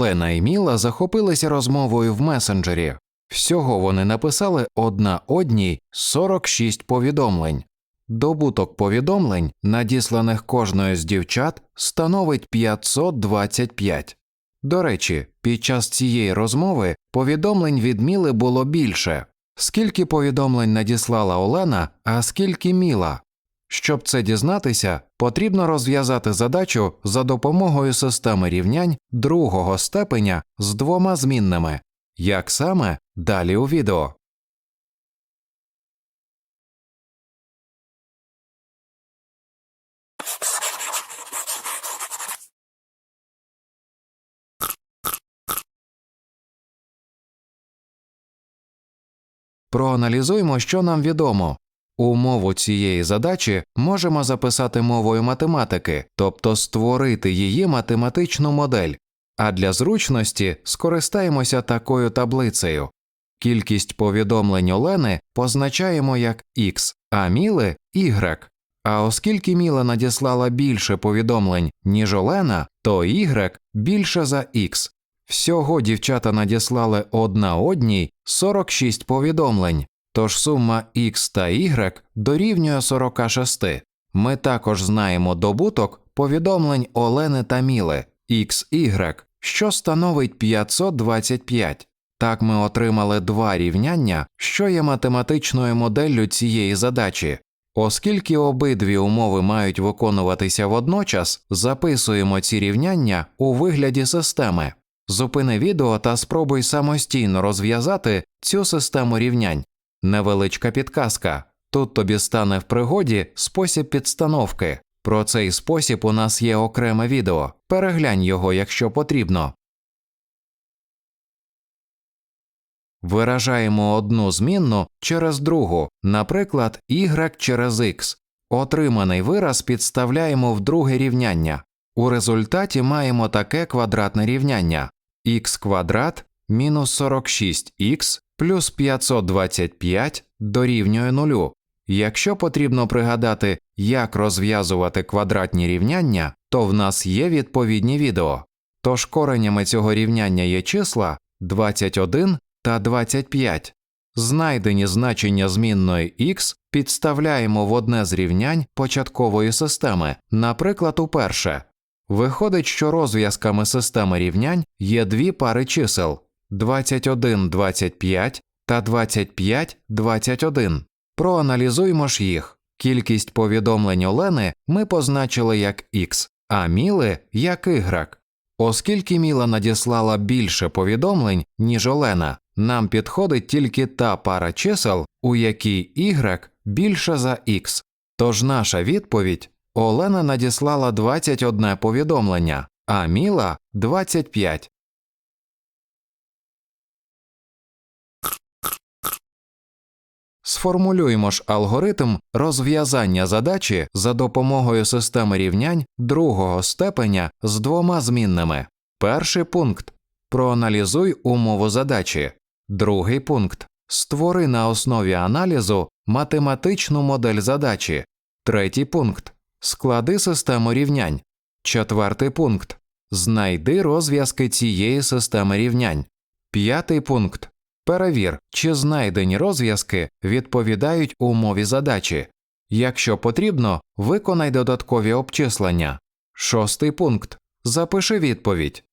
Олена і Міла захопилися розмовою в месенджері. Всього вони написали одна одній 46 повідомлень. Добуток повідомлень, надісланих кожною з дівчат, становить 525. До речі, під час цієї розмови повідомлень від Міли було більше. Скільки повідомлень надіслала Олена, а скільки Міла? Щоб це дізнатися, потрібно розв'язати задачу за допомогою системи рівнянь другого степеня з двома змінними. Як саме далі у відео. Проаналізуємо, що нам відомо. Умову цієї задачі можемо записати мовою математики, тобто створити її математичну модель, а для зручності скористаємося такою таблицею. Кількість повідомлень Олени позначаємо як X, а Міли Y. А оскільки Міла надіслала більше повідомлень, ніж Олена, то Y більше за X. Всього дівчата надіслали одна одній 46 повідомлень, тож сума X та Y дорівнює 46. Ми також знаємо добуток повідомлень Олени та Міли XY, що становить 525. Так ми отримали два рівняння, що є математичною моделлю цієї задачі. Оскільки обидві умови мають виконуватися водночас, записуємо ці рівняння у вигляді системи. Зупини відео та спробуй самостійно розв'язати цю систему рівнянь. Невеличка підказка. Тут тобі стане в пригоді спосіб підстановки. Про цей спосіб у нас є окреме відео. Переглянь його, якщо потрібно. Виражаємо одну змінну через другу, наприклад, y через x. Отриманий вираз підставляємо в друге рівняння. У результаті маємо таке квадратне рівняння х квадрат мінус 46х плюс 525 дорівнює нулю. Якщо потрібно пригадати, як розв'язувати квадратні рівняння, то в нас є відповідні відео. Тож коренями цього рівняння є числа 21 та 25. Знайдені значення змінної х підставляємо в одне з рівнянь початкової системи, наприклад, у перше. Виходить, що розв'язками системи рівнянь є дві пари чисел 21 25 та 25 21. Проаналізуємо ж їх. Кількість повідомлень Олени ми позначили як X, а Міли як Y. Оскільки Міла надіслала більше повідомлень, ніж Олена, нам підходить тільки та пара чисел, у якій Y більша за X. Тож наша відповідь Олена надіслала 21 повідомлення, а Міла 25. Сформулюємо ж алгоритм розв'язання задачі за допомогою системи рівнянь другого степеня з двома змінними. Перший пункт проаналізуй умову задачі. Другий пункт створи на основі аналізу математичну модель задачі. Третій пункт склади систему рівнянь. Четвертий пункт знайди розв'язки цієї системи рівнянь. П'ятий пункт Перевір, чи знайдені розв'язки відповідають умові задачі. Якщо потрібно, виконай додаткові обчислення. Шостий пункт. Запиши відповідь.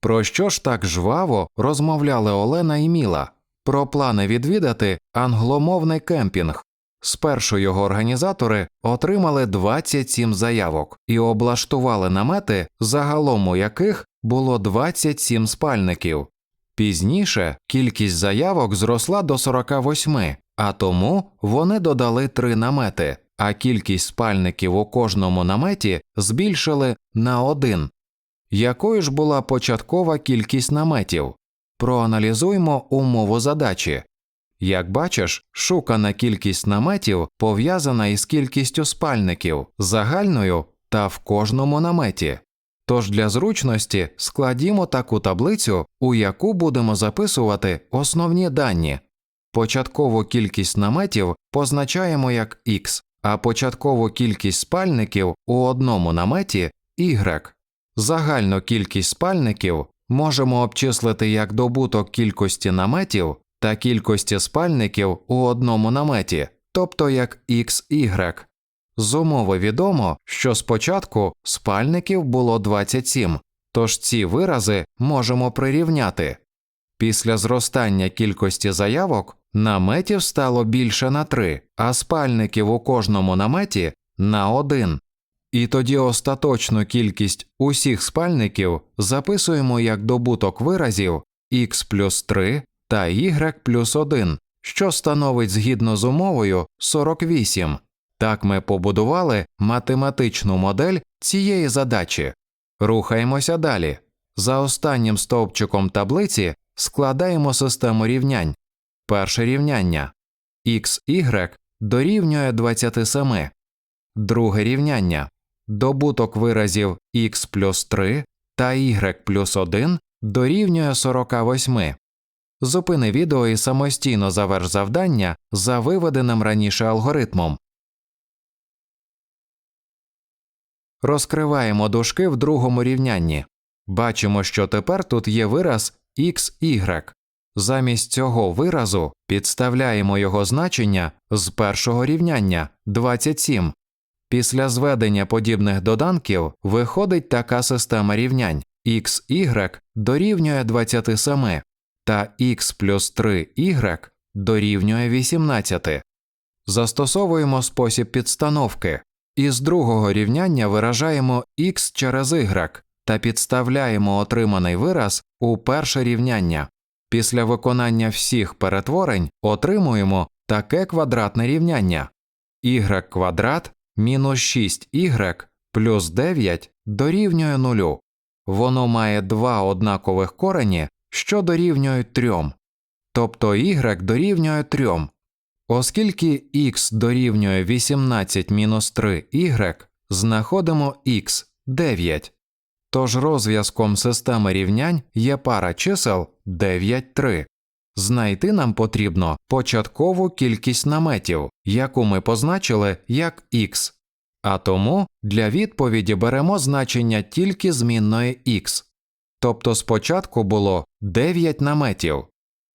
Про що ж так жваво розмовляли Олена і Міла? Про плани відвідати англомовний кемпінг. Спершу його організатори отримали 27 заявок і облаштували намети, загалом у яких було 27 спальників. Пізніше кількість заявок зросла до 48, а тому вони додали три намети, а кількість спальників у кожному наметі збільшили на один. Якою ж була початкова кількість наметів? Проаналізуймо умову задачі. Як бачиш, шукана кількість наметів пов'язана із кількістю спальників, загальною та в кожному наметі. Тож для зручності складімо таку таблицю, у яку будемо записувати основні дані. Початкову кількість наметів позначаємо як x, а початкову кількість спальників у одному наметі y. Загальну кількість спальників можемо обчислити як добуток кількості наметів та кількості спальників у одному наметі, тобто як xy. З умови відомо, що спочатку спальників було 27, тож ці вирази можемо прирівняти. Після зростання кількості заявок наметів стало більше на 3, а спальників у кожному наметі на 1. І тоді остаточну кількість усіх спальників записуємо як добуток виразів x плюс 3 та y плюс 1, що становить згідно з умовою 48. Так ми побудували математичну модель цієї задачі. Рухаємося далі. За останнім стовпчиком таблиці складаємо систему рівнянь. Перше рівняння xy дорівнює 27. Друге рівняння добуток виразів x плюс 3 та y плюс 1 дорівнює 48. Зупини відео і самостійно заверш завдання за виведеним раніше алгоритмом. Розкриваємо дужки в другому рівнянні. Бачимо, що тепер тут є вираз xy. Замість цього виразу підставляємо його значення з першого рівняння 27. Після зведення подібних доданків виходить така система рівнянь xy дорівнює 27 та x плюс 3y дорівнює 18. Застосовуємо спосіб підстановки. Із другого рівняння виражаємо x через y та підставляємо отриманий вираз у перше рівняння. Після виконання всіх перетворень отримуємо таке квадратне рівняння y квадрат мінус 6y плюс 9 дорівнює 0. Воно має два однакових корені, що дорівнюють 3. Тобто y дорівнює 3. Оскільки x дорівнює 18 мінус 3y, знаходимо x 9. Тож розв'язком системи рівнянь є пара чисел 9, 3. Знайти нам потрібно початкову кількість наметів, яку ми позначили як x. А тому для відповіді беремо значення тільки змінної x. Тобто спочатку було 9 наметів.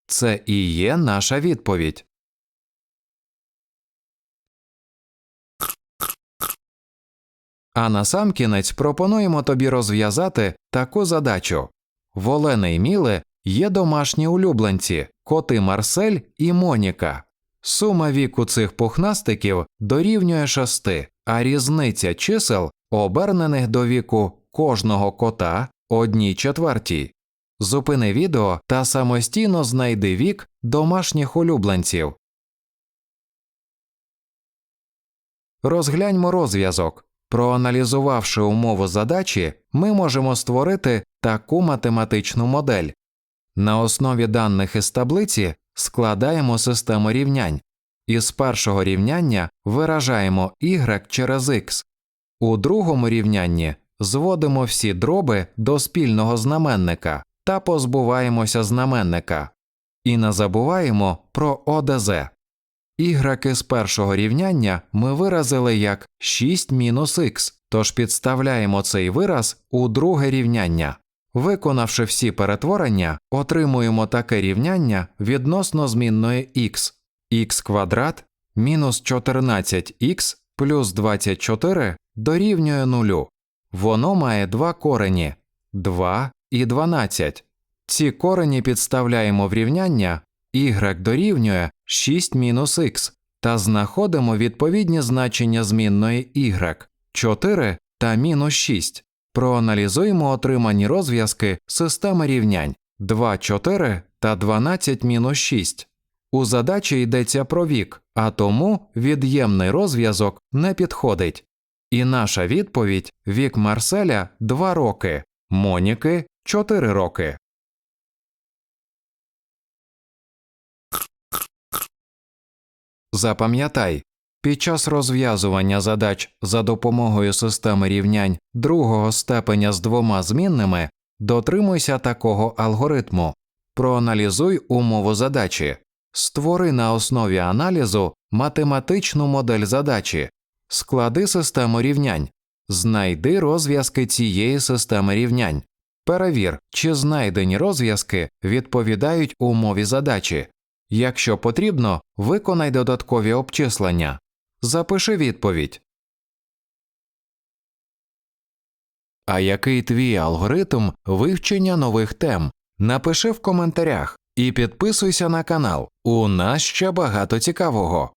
Це і є наша відповідь. А насамкінець пропонуємо тобі розв'язати таку задачу. В Олени й Міли є домашні улюбленці коти Марсель і Моніка. Сума віку цих пухнастиків дорівнює 6, а різниця чисел, обернених до віку кожного кота одній четвертій. Зупини відео та самостійно знайди вік домашніх улюбленців. Розгляньмо розв'язок. Проаналізувавши умову задачі, ми можемо створити таку математичну модель. На основі даних із таблиці складаємо систему рівнянь. Із першого рівняння виражаємо y через x. У другому рівнянні зводимо всі дроби до спільного знаменника та позбуваємося знаменника. І не забуваємо про ОДЗ. Іграки з першого рівняння ми виразили як 6 мінус х, тож підставляємо цей вираз у друге рівняння. Виконавши всі перетворення, отримуємо таке рівняння відносно змінної х х квадрат мінус 14х плюс 24 дорівнює нулю. Воно має два корені 2 і 12. Ці корені підставляємо в рівняння y дорівнює 6 мінус х та знаходимо відповідні значення змінної y 4 та мінус 6. Проаналізуємо отримані розв'язки системи рівнянь 2, 4 та 12 мінус 6. У задачі йдеться про вік, а тому від'ємний розв'язок не підходить. І наша відповідь вік Марселя 2 роки, Моніки 4 роки. Запам'ятай, під час розв'язування задач за допомогою системи рівнянь другого степеня з двома змінними дотримуйся такого алгоритму. Проаналізуй умову задачі, створи на основі аналізу математичну модель задачі, Склади систему рівнянь. Знайди розв'язки цієї системи рівнянь. Перевір, чи знайдені розв'язки відповідають умові задачі. Якщо потрібно, виконай додаткові обчислення. Запиши відповідь. А який твій алгоритм вивчення нових тем? Напиши в коментарях і підписуйся на канал. У нас ще багато цікавого.